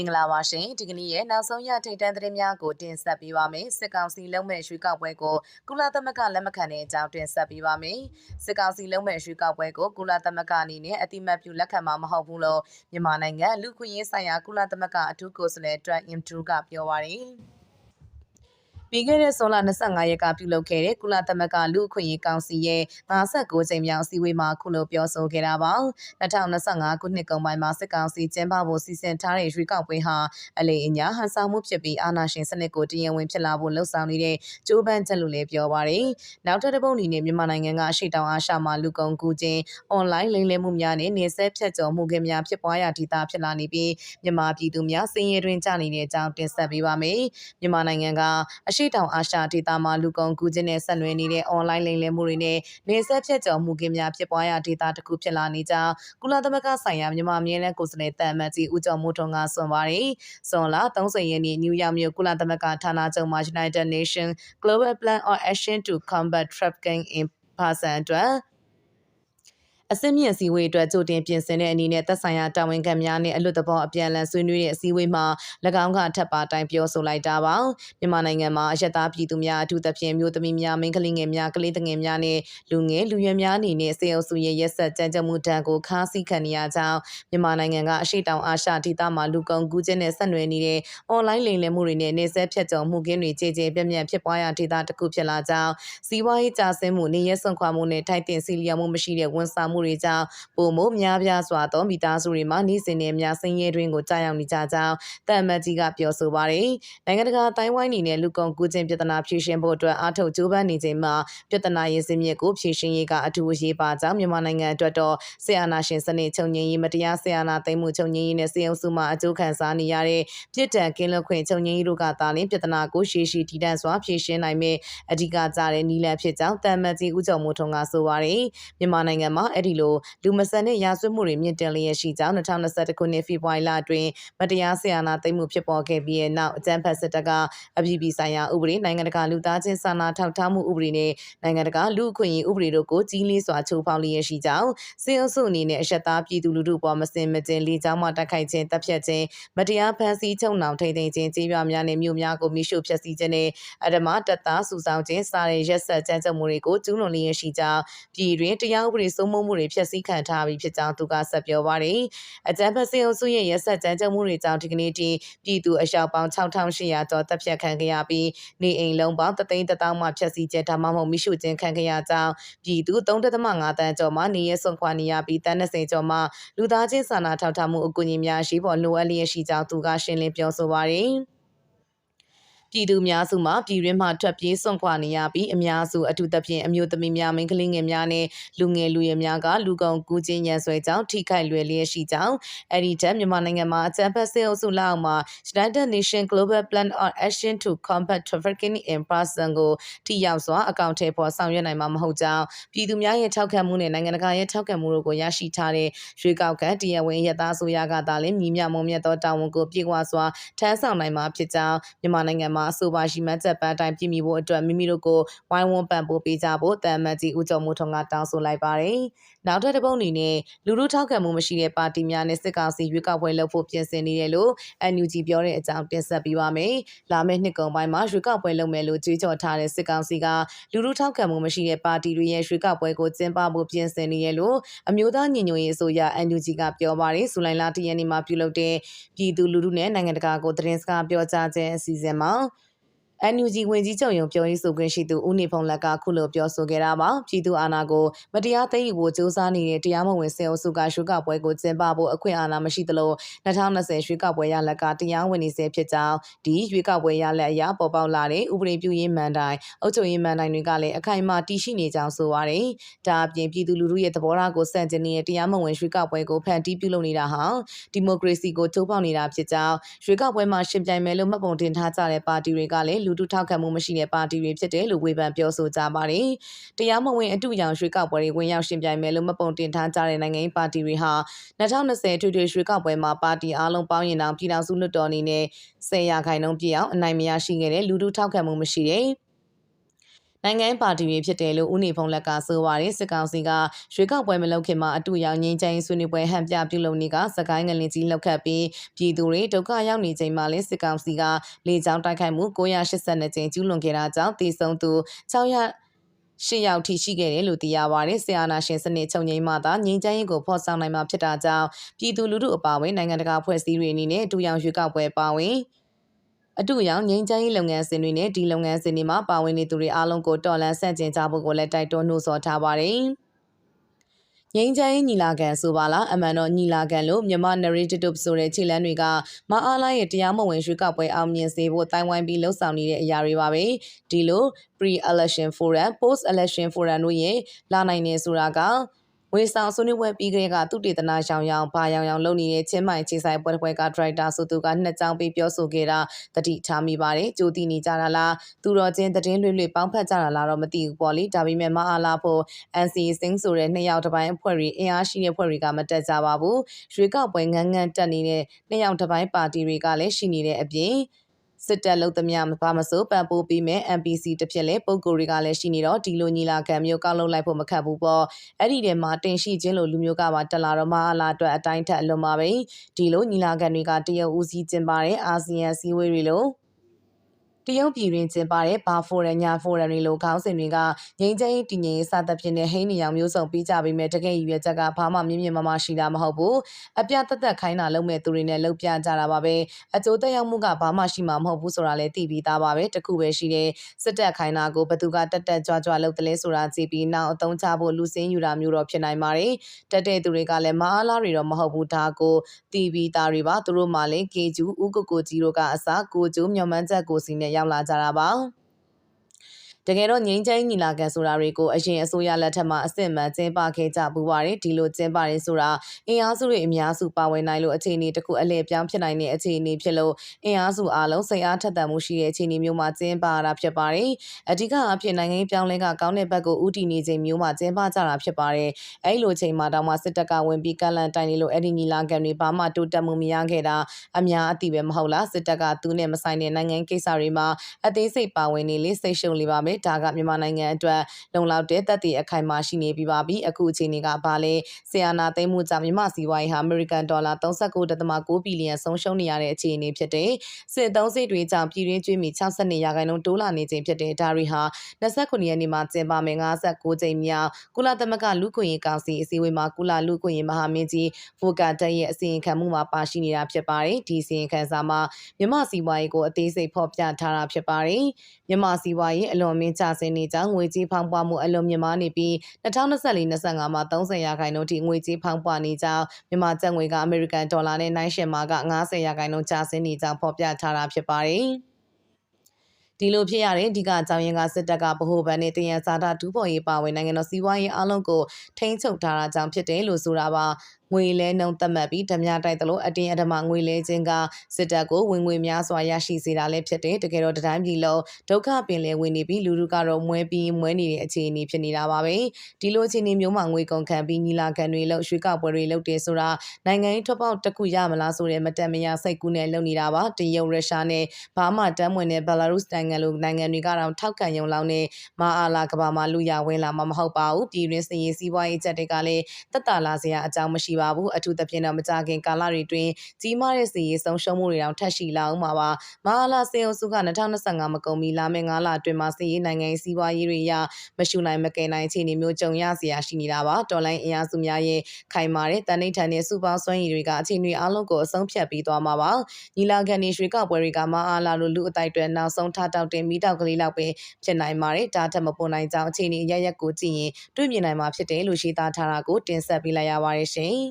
မင်္ဂလာပါရှင်ဒီကနေ့ရဲ့နောက်ဆုံးရထိတ်တန့်သတင်းများကိုတင်ဆက်ပေးပါမယ်စစ်ကောင်စီလုံးမဲ့ရွှေကောက်ပွဲကိုကုလသမဂ္ဂလက်မခံတဲ့အကြောင်းတင်ဆက်ပေးပါမယ်စစ်ကောင်စီလုံးမဲ့ရွှေကောက်ပွဲကိုကုလသမဂ္ဂအနေနဲ့အတိမတ်ပြုလက်ခံမှာမဟုတ်ဘူးလို့မြန်မာနိုင်ငံလူခွင့်ရေးဆိုင်ရာကုလသမဂ္ဂအထူးကိုယ်စားလှယ်တွမ်အင်တူကပြောပါရယ် ပြီးခဲ့တဲ့ဇွန်လ25ရက်ကပြုလုပ်ခဲ့တဲ့ကုလသမဂ္ဂလူ့အခွင့်အရေးကောင်စီရဲ့59ကြိမ်မြောက်အစည်းအဝေးမှာခုလိုပြောဆိုခဲ့တာပါ2025ခုနှစ်ကုန်ပိုင်းမှာစစ်ကောင်စီကျင်းပဖို့စီစဉ်ထားတဲ့ရွေးကောက်ပွဲဟာအလေအညာဟန်ဆောင်မှုဖြစ်ပြီးအာဏာရှင်စနစ်ကိုတည်ရင်ဝင်ဖြစ်လာဖို့လှုံ့ဆော်နေတဲ့ကြိုးပမ်းချက်လို့လည်းပြောပါရယ်နောက်ထပ်တစ်ပုတ်အနေနဲ့မြန်မာနိုင်ငံကအရှိတောင်အာရှမှာလူကုန်ကူးခြင်းအွန်လိုင်းလိမ်လည်မှုများနဲ့နေဆက်ဖြတ်ကျော်မှုခင်များဖြစ်ပွားရာဒေသဖြစ်လာနေပြီးမြန်မာပြည်သူများစင်ရတွင်ကြနေတဲ့အကြောင်းတင်ဆက်ပေးပါမယ်မြန်မာနိုင်ငံကအရှိတောင်အာရှဒေသမှာလူကုန်ကူးခြင်းနဲ့ဆက်နွယ်နေတဲ့ online လိမ်လည်မှုတွေနဲ့နေဆက်ဖြတ်ကျော်မှုကင်းများဖြစ်ပွားရာဒေသတစ်ခုဖြစ်လာနေကြောင်းကုလသမဂ္ဂဆိုင်ရာမြန်မာအမြဲတမ်းကိုယ်စားလှယ်တန်မတ်ကြီးဦးကျော်မိုးထွန်းကဆွန်ပါတယ်။ဆွန်လာ30ရက်နေ့နယူးယောက်မြို့ကုလသမဂ္ဂဌာနချုပ်မှာ United Nations Global Plan on Action to Combat Trafficking in Person အတွက် အစင်းမြင့်စည်းဝေးအတွက်ကြိုတင်ပြင်ဆင်တဲ့အနေနဲ့သက်ဆိုင်ရာတာဝန်ခံများနဲ့အလွတ်တဘောအပြန်အလှန်ဆွေးနွေးတဲ့အစည်းအဝေးမှာ၎င်းကထပ်ပါတိုင်းပြောဆိုလိုက်တာပါမြန်မာနိုင်ငံမှာအရက်သားပြည်သူများအထူးသဖြင့်မျိုးသမီးများမိန်းကလေးငယ်များကလေးငယ်များနဲ့လူငယ်လူရွယ်များအနေနဲ့စေအုပ်စုရဲ့ရက်ဆက်ကြမ်းကြုတ်မှုတန်းကိုခါးစည်းခံနေရကြောင်းမြန်မာနိုင်ငံကအရှိတောင်အာရှဒေသမှာလူကုန်ကူးခြင်းနဲ့ဆက်နွယ်နေတဲ့ online လိမ်လည်မှုတွေနဲ့နေဆက်ဖြတ်ကျော်မှုကင်းတွေကြေကြေပြန့်ပြန့်ဖြစ်ပွားရာဒေသတစ်ခုဖြစ်လာကြောင်းစီးပွားရေးကျဆင်းမှုနေရက်ဆွန့်ခွာမှုနဲ့ထိုက်တင်စီလျော်မှုမရှိတဲ့ဝန်ဆောင်မှုမှုတွေကြောင့်ပုံမို့များပြားစွာသောမိသားစုတွေမှာနေစဉ်နဲ့များဆင်းရဲတွင်းကိုကြာရောက်နေကြကြောင်းတမ်မတ်ကြီးကပြောဆိုပါတယ်။နိုင်ငံတကာတိုင်းဝိုင်းအနေနဲ့လူကုန်ကူးခြင်းပြဿနာဖြေရှင်းဖို့အတွက်အားထုတ်ကြိုးပမ်းနေချိန်မှာပြဿနာရင်စင်းမြစ်ကိုဖြေရှင်းရေးကအထူးအရေးပါကြောင်းမြန်မာနိုင်ငံအတွက်တော့ဆီယနာရှင်စနစ်ချုပ်ငြိမ်းရေးမတရားဆီယနာသိမ်းမှုချုပ်ငြိမ်းရေးနဲ့စီအောင်စုမှအကျိုးခံစားနေရတဲ့ပြစ်ဒဏ်ကင်းလွတ်ခွင့်ချုပ်ငြိမ်းရေးတို့ကသာလျှင်ပြဿနာကိုရှေ့ရှိတည်တံ့စွာဖြေရှင်းနိုင်မယ့်အဓိကကြတဲ့နည်းလမ်းဖြစ်ကြောင်းတမ်မတ်ကြီးဦးကျော်မိုးထွန်းကဆိုပါတယ်။မြန်မာနိုင်ငံမှာအဲ့ဒီလိုလူမဆန်တဲ့ရာဇဝတ်မှုတွေမြင့်တက်လျက်ရှိကြောင်း2021ခုနှစ်ဖေဖော်ဝါရီလအတွင်းမတရားဆရာနာသိမ်းမှုဖြစ်ပေါ်ခဲ့ပြီးတဲ့နောက်အကြမ်းဖက်စစ်တပ်ကအပြည်ပြည်ဆိုင်ရာဥပဒေနိုင်ငံတကာလူသားချင်းစာနာထောက်ထားမှုဥပဒေနဲ့နိုင်ငံတကာလူ့အခွင့်အရေးဥပဒေတို့ကိုကြီးလေးစွာချိုးဖောက်လျက်ရှိကြောင်းစေအုပ်စုအနေနဲ့အဆက်သားပြည်သူလူထုပေါ်မစင်မကျင်လေကြောင်းမှတိုက်ခိုက်ခြင်းတပ်ဖြတ်ခြင်းမတရားဖန်ဆီးချုပ်နှောင်ထိန်သိမ်းခြင်းကြေးပြများနဲ့မြို့များကိုမိရှုဖျက်ဆီးခြင်းနဲ့အဓမ္မတပ်သားစုဆောင်ခြင်းစတဲ့ရက်ဆက်ကြမ်းကြုတ်မှုတွေကိုကျူးလွန်လျက်ရှိကြောင်းပြည်တွင်တရားဥပဒေစိုးမိုးမှုတွေဖျက်ဆီးခံထားပြီးဖြစ်ကြောင်းသူကဆက်ပြောပါတယ်။အကြမ်းဖက်စစ်အုပ်စုရဲ့ရက်ဆက်ကြမ်းကြုတ်မှုတွေကြောင့်ဒီကနေ့ထိပြည်သူအယောက်ပေါင်း6800ကျော်တပ်ဖြတ်ခံခဲ့ရပြီးနေအိမ်လုံးပေါင်း3သိန်း1000မှဖျက်ဆီးခြင်းဒါမှမဟုတ်မိရှုခြင်းခံခဲ့ရကြောင်းပြည်သူ3.5တန်းကျော်မှနေရဆွန်ခွာနေရပြီးတန်း20ကျော်မှလူသားချင်းစာနာထောက်ထားမှုအကူအညီများရှိပေါ်လိုအပ်လျက်ရှိကြောင်းသူကရှင်းလင်းပြောဆိုပါတယ်။ ပြည်သူများစုမှပြည်ရင်းမှထွက်ပြေးစွန့်ခွာနေရပြီးအများစုအထူးသဖြင့်အမျိုးသမီးများမိန်းကလေးငယ်များနဲ့လူငယ်လူရွယ်များကလူကုန်ကူးခြင်းရန်ဆွဲကြောင်းထိခိုက်လွယ်လျက်ရှိကြောင်းအဲ့ဒီတက်မြန်မာနိုင်ငံမှာအကြမ်းဖက်စစ်အုပ်စုလက်အောက်မှာ United Nations Global Plan on Action to Combat Trafficking in Person ကိုထိရောက်စွာအကောင့်ထဲပေါ်ဆောင်ရွက်နိုင်မှာမဟုတ်ကြောင်းပြည်သူများရဲ့ထောက်ခံမှုနဲ့နိုင်ငံတကာရဲ့ထောက်ခံမှုတို့ကိုရရှိထားတဲ့ရွေးကောက်ခံတရားဝင်ရသားဆိုရကသာလျှင်မြည်မြမုံမြတ်သောတာဝန်ကိုပြေဝစွာထမ်းဆောင်နိုင်မှာဖြစ်ကြောင်းမြန်မာနိုင်ငံမှာအဆိုပါရှိမှတ်ချက်ပန်းတိုင်းပြည်မိဖို့အတွက်မိမိတို့ကိုဝိုင်းဝန်းပံ့ပိုးပေးကြဖို့တမ်မတ်ကြီးဦးကျော်မိုးထွန်းကတောင်းဆိုလိုက်ပါတယ်။နောက်ထပ်တစ်ပုတ်အနေနဲ့လူလူထောက်ခံမှုမရှိတဲ့ပါတီများနဲ့စစ်ကောင်စီရွေးကောက်ပွဲလုပ်ဖို့ပြင်ဆင်နေတယ်လို့ NUG ပြောတဲ့အကြောင်းတင်ဆက်ပေးပါမယ်။လာမယ့်နှစ်ကုန်ပိုင်းမှာရွေးကောက်ပွဲလုပ်မယ်လို့ကြေညာထားတဲ့စစ်ကောင်စီကလူလူထောက်ခံမှုမရှိတဲ့ပါတီတွေရဲ့ရွေးကောက်ပွဲကိုကျင်းပဖို့ပြင်ဆင်နေရလို့အမျိုးသားညီညွတ်ရေးအစိုးရ NUG ကပြောပါတယ်။ဇူလိုင်လ၁ရက်နေ့မှာပြုလုပ်တဲ့ပြည်သူလူထုနဲ့နိုင်ငံတကာကိုသတင်းစကားပြောကြားခြင်းအစီအစဉ်မှာ NUG ဝင်ကြီးချုပ်ရုံပြောရေးဆိုခွင့်ရှိသူဦးနေဖုံလက်ကခုလိုပြောဆိုခဲ့တာပါပြည်သူအာဏာကိုမတရားသိမ်းယူဖို့စ조사နေတဲ့တရားမဝင်ဆဲအုပ်စုကရွှေကပွဲကိုကျင်းပဖို့အခွင့်အာဏာမရှိသလို2020ရွှေကပွဲရလက်ကတရားဝင်နေစေဖြစ်ကြောင်းဒီရွှေကပွဲရလက်အရပေါ်ပေါက်လာတဲ့ဥပဒေပြုရေးမန်တိုင်အုပ်ချုပ်ရေးမန်တိုင်တွေကလည်းအခိုင်အမာတည်ရှိနေကြောင်းဆိုပါတယ်ဒါအပြင်ပြည်သူလူထုရဲ့သဘောထားကိုစန့်ကျင်နေတဲ့တရားမဝင်ရွှေကပွဲကိုဖန်တီးပြုလုပ်နေတာဟာဒီမိုကရေစီကိုချိုးဖောက်နေတာဖြစ်ကြောင်းရွှေကပွဲမှာရှင်ပြိုင်မယ်လို့မှတ်ပုံတင်ထားကြတဲ့ပါတီတွေကလည်းလူထုထောက်ခံမှုမရှိတဲ့ပါတီတွေဖြစ်တယ်လို့ဝေဖန်ပြောဆိုကြပါတယ်။တရားမဝင်အတူရောင်ရွှေကောက်ပွဲတွေဝင်ရောက်ရှင်ပြိုင်မယ်လို့မပုံတင်ထားကြတဲ့နိုင်ငံရေးပါတီတွေဟာ2020ထွေထွေရွှေကောက်ပွဲမှာပါတီအားလုံးပေါင်းရင်တောင်ပြည်ထောင်စုလွှတ်တော်အနေနဲ့10ရာခိုင်နှုန်းပြည့်အောင်အနိုင်မရရှိခဲ့တဲ့လူထုထောက်ခံမှုမရှိတဲ့ နိုင်ငံရေးပါတီတွေဖြစ်တယ်လို့ဦးနေဖုံးလက်ကဆိုပါတယ်စစ်ကောင်စီကရွေးကောက်ပွဲမလုပ်ခင်မှာအတူရောက်ငင်းချိုင်းဆွေးနွေးပွဲဟန်ပြပြုလုပ်နေကစကိုင်းငလင်ကြီးလောက်ခတ်ပြီးပြည်သူတွေဒုက္ခရောက်နေချိန်မှာလဲစစ်ကောင်စီကလေကြောင်းတိုက်ခိုက်မှု982ကြိမ်ကျူးလွန်ခဲ့တာကြောင့်တည်ဆုံသူ600ရှစ်ယောက်ထိရှိခဲ့တယ်လို့သိရပါတယ်။ဆီယနာရှင်စနစ်ချုပ်ငိမ့်မှသာငြိမ်းချမ်းရေးကိုဖော်ဆောင်နိုင်မှာဖြစ်တာကြောင့်ပြည်သူလူထုအပါအဝင်နိုင်ငံတကာဖွဲ့စည်းတွေအနေနဲ့အတူရောင်ရွေးကောက်ပွဲပါဝင် အတူရောင်ငိမ့်ချမ်းရေးလုပ်ငန်းစဉ်တွေနဲ့ဒီလုပ်ငန်းစဉ်တွေမှာပါဝင်နေသူတွေအားလုံးကိုတော်လှန်ဆန့်ကျင်ကြဖို့ကိုလည်းတိုက်တွန်းနှိုးဆော်ထားပါတယ်။ငိမ့်ချမ်းညီလာခံဆိုပါလားအမှန်တော့ညီလာခံလို့မြန်မာ narrative ဆိုတဲ့ခြေလှမ်းတွေကမအားလာရဲ့တရားမဝင်ရွှေကောက်ပွဲအောင်မြင်စေဖို့တိုင်ဝမ်ပြီးလှုပ်ဆောင်နေတဲ့အရာတွေပါပဲဒီလို pre election forum post election forum တို့ရဲ့လာနိုင်နေဆိုတာက ဝေဆောင်ဆွေးနွေးပွဲပြီးကလေးကသူတေသနာရောင်ရောင်ဘာရောင်ရောင်လုပ်နေတဲ့ချင်းမိုင်ခြေဆိုင်ပွဲပွဲကဒရိုက်တာဆိုသူကနှစ်ကြောင်းပေးပြောဆိုခဲ့တာတတိထားမိပါတယ်ကြိုတီနေကြတာလားသူတော်ချင်းတည်င်းလွှွလွှပေါင်းဖက်ကြတာလားတော့မသိဘူးပေါ့လေဒါပေမဲ့မအားလာဖို့ NC စင်းဆိုတဲ့နှစ်ယောက်တစ်ပိုင်းအဖွဲ့တွေအင်အားရှိတဲ့အဖွဲ့တွေကမတက်ကြပါဘူးရွေးကောက်ပွဲငန်းငန်းတက်နေတဲ့နှစ်ယောက်တစ်ပိုင်းပါတီတွေကလည်းရှိနေတဲ့အပြင် စစ်တပ်လုံသမျှမပါမစိုးပံ့ပိုးပေးမယ် MPC တစ်ဖြစ်လဲပုံကိုတွေကလည်းရှိနေတော့ဒီလိုညီလာခံမျိုးကောက်လုပ်လိုက်ဖို့မခက်ဘူးပေါ့အဲ့ဒီထဲမှာတင်ရှိခြင်းလို့လူမျိုးကပါတက်လာတော့မအားလာအတွက်အတိုင်းထက်အလွန်ပါပဲဒီလိုညီလာခံတွေကတရုတ်ဦးစီးကျင်းပတဲ့အာဆီယံစည်းဝေးတွေလို့ တရုတ်ပြည်တွင်ကျင်းပတဲ့ဘာဖိုရန်ညာဖိုရန်တွေလိုခေါင်းစဉ်တွေကငိမ့်ချမ်းတည်ငြိမ်စသဖြင့်နဲ့ဟိန်းနေအောင်မျိုးစုံပြီးကြပြီးမြဲတကယ်ရည်ရွယ်ချက်ကဘာမှမြင့်မြင့်မမရှိတာမဟုတ်ဘူးအပြတ်သက်သက်ခိုင်းတာလုပ်မဲ့သူတွေနဲ့လုပ်ပြကြတာပါပဲအကျိုးသက်ရောက်မှုကဘာမှရှိမှာမဟုတ်ဘူးဆိုတာလည်းသိပြီးသားပါပဲတခုပဲရှိတယ်စစ်တပ်ခိုင်းတာကိုဘသူကတက်တက်ကြွကြွလုပ်တယ်လဲဆိုတာကြည့်ပြီးနောက်အသုံးချဖို့လူစင်းယူတာမျိုးတော့ဖြစ်နိုင်ပါတယ်တက်တဲ့သူတွေကလည်းမအားလားတွေတော့မဟုတ်ဘူးဒါကိုတီဗီသားတွေပါသူတို့မှလည်းကေကျူဥကိုကိုကြီးတို့ကအစားကိုကျိုးမျော်မှန်းချက်ကိုစီနဲ့ရောက်လာကြတာပါ တကယ်တော့ငိမ့်ချိုင်းညီလာခံဆိုတာတွေကိုအရင်အစိုးရလက်ထက်မှာအစစ်မှန်ကျင်းပခဲ့ကြပူပါတယ်ဒီလိုကျင်းပရဲဆိုတာအင်အားစုတွေအများစုပါဝင်နိုင်လို့အခြေအနေတစ်ခုအလဲပြောင်းဖြစ်နိုင်တဲ့အခြေအနေဖြစ်လို့အင်အားစုအားလုံးစိတ်အားထက်သန်မှုရှိတဲ့အခြေအနေမျိုးမှာကျင်းပရတာဖြစ်ပါတယ်အဓိကအဖြစ်နိုင်ငံရေးပြောင်းလဲကကောင်းတဲ့ဘက်ကိုဥတီနေချိန်မျိုးမှာကျင်းပကြတာဖြစ်ပါတယ်အဲ့လိုချိန်မှာတောင်မှစစ်တပ်ကဝင်ပြီးကလန်တိုင်နေလို့အဲ့ဒီညီလာခံတွေဘာမှတိုးတက်မှုမရခဲ့တာအများအသိပဲမဟုတ်လားစစ်တပ်ကသူနဲ့မဆိုင်တဲ့နိုင်ငံကိစ္စတွေမှာအသေးစိတ်ပါဝင်နေလေစိတ်ရှုံလေးပါမယ်ဒါကမြန်မာနိုင်ငံအတွက်လုံလောက်တဲ့တပ်တည်အခိုင်အမာရှိနေပြီးပါပြီအခုအချိန်ကဘာလဲဆီယနာသိမ်းမှုကြောင့်မြန်မာစီးပွားရေးဟာအမေရိကန်ဒေါ်လာ39.6ဘီလီယံဆုံးရှုံးနေရတဲ့အခြေအနေဖြစ်တဲ့စစ်သုံးစိတ်တွေကြောင့်ပြည်တွင်းကျွေးမီ62ရာခိုင်နှုန်းတိုးလာနေခြင်းဖြစ်တဲ့ဒါရီဟာ29ရက်နေ့မှာကျင်းပမယ်59ကြိမ်မြောက်ကုလသမဂ္ဂလူ့ခွင့်ရေးကောင်စီအစည်းအဝေးမှာကုလလူ့ခွင့်ရေးမဟာမင်းကြီးဖိုကာတက်ရဲ့အစီရင်ခံမှုမှာပါရှိနေတာဖြစ်ပါတယ်ဒီအစီရင်ခံစာမှာမြန်မာစီးပွားရေးကိုအသေးစိတ်ဖော်ပြထားတာဖြစ်ပါတယ်မြန်မာစီးပွားရေးအလွန်မင်းကျဆင်းနေကြောင်းငွေကြေးဖောင်းပွားမှုအလွန်မြင့်မားနေပြီး2024-25မှာ30ရာခိုင်နှုန်းထိငွေကြေးဖောင်းပွားနေကြောင်းမြန်မာကျပ်ငွေကအမေရိကန်ဒေါ်လာနဲ့နိုင်ရှင်မာက90ရာခိုင်နှုန်းကျဆင်းနေကြောင်းဖော်ပြထားတာဖြစ်ပါတယ်။ဒီလိုဖြစ်ရတဲ့အဓိကအကြောင်းရင်းကစစ်တပ်ကဗဟိုဘဏ်နဲ့တယံဇာတာဒူးပေါ်ရေးပါဝင်နိုင်ငံတော်စီးပွားရေးအလုံးကိုထိန်းချုပ်ထားတာကြောင့်ဖြစ်တယ်လို့ဆိုတာပါ ငွေလဲနှုံသတ်မှတ်ပြီးဓမြတိုက်သလိုအတင်းအဓမ္မငွေလဲခြင်းကစစ်တပ်ကိုဝင်ငွေများစွာရရှိစေတာလည်းဖြစ်တယ်တကယ်တော့တိုင်းပြည်လုံးဒုက္ခပင်လယ်ဝင်နေပြီးလူလူကတော့မွဲပြီးမွဲနေတဲ့အခြေအနေဖြစ်နေတာပါပဲဒီလိုအခြေအနေမျိုးမှာငွေကုန်ခံပြီးညီလာခံတွေလှုပ်ရွှေကောက်ပွဲတွေလှုပ်တယ်ဆိုတာနိုင်ငံရေးထွက်ပေါက်တစ်ခုရမလားဆိုတဲ့မတန်မရစိတ်ကူးနဲ့လုပ်နေတာပါတရုတ်ရုရှားနဲ့ဘာမှတမ်းမွင်တဲ့ဘယ်လာရုစ်နိုင်ငံလိုနိုင်ငံတွေကတော့ထောက်ခံရုံလောက်နဲ့မအားလာကဘာမှာလူရဝင်လာမှာမဟုတ်ပါဘူးပြည်တွင်းစည်ရေးစီးပွားရေးချက်တွေကလည်းတက်တာလာစရာအကြောင်းမရှိပါဘူးအထူးသဖြင့်တော့မကြခင်ကာလတွေတွင်ကြီးမားတဲ့စီရေးဆုံးရှုံးမှုတွေတောင်ထပ်ရှိလာအောင်ပါပါမဟာလာစေအောင်စုက2025မကုန်မီလာမယ့်9လအတွင်းမှာစီရေးနိုင်ငံရေးစီးပွားရေးတွေရမရှုနိုင်မကယ်နိုင်အခြေအနေမျိုးကြုံရစရာရှိနေတာပါတော်လိုင်းအင်အားစုများရဲ့ခိုင်မာတဲ့တန်ဋိဌာန်နဲ့စုပေါင်းစွမ်းရည်တွေကအခြေအနေအလုံးကိုအဆုံးဖြတ်ပြီးသွားမှာပါညီလာခံနေရွှေကောက်ပွဲတွေကမအားလာလို့လူအတိုက်တွေနောက်ဆုံးထားတောက်တင်မိတောက်ကလေးလောက်ပဲဖြစ်နိုင်ပါတယ်ဒါထက်မပေါ်နိုင်ကြောင်းအခြေအနေရရက်ကိုကြည့်ရင်တွေ့မြင်နိုင်မှာဖြစ်တယ်လို့ရှင်းသားထားတာကိုတင်ဆက်ပေးလိုက်ရပါတယ်ရှင်